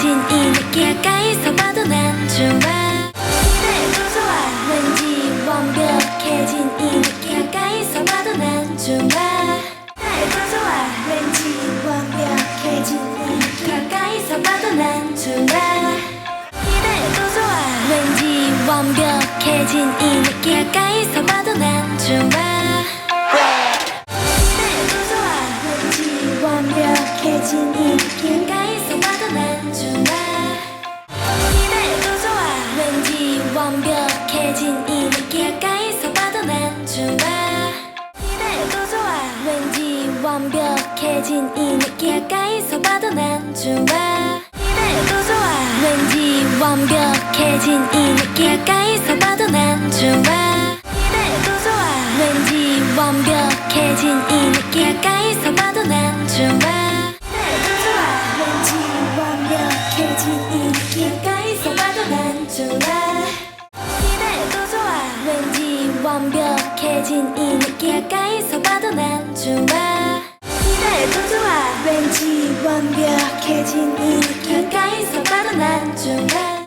완벽해진 이 느낌 가까이서 봐도 난 좋아 이대도 좋아 왠지 완벽해진 이 느낌 가까이서 봐도 난 좋아 이대도 좋아 왠지 완벽해진 이 가까이서 봐도 난 좋아 이대도 좋아 왠지 완벽해진 이 느낌 가까이서 봐도 난 좋아 완벽해진 이 느낌 완벽해진 이 느낌. 가까이서 봐도 난 좋아. 이대도 좋아. 왠지 완벽해진 이 느낌. 가까이서 봐도 난 좋아. 이대도 좋아. 왠지 완벽해진 이 느낌. 가까이서 봐도 난 좋아. 이대도 좋아. 왠지 완벽해진 이 느낌. 가까이서 봐도 난 좋아 완벽해진 이 느낌. 가까이서 봐도 난 좋아. 이대도 좋아. 왠지 완벽해진 이 느낌. 가까이서 봐도 난 좋아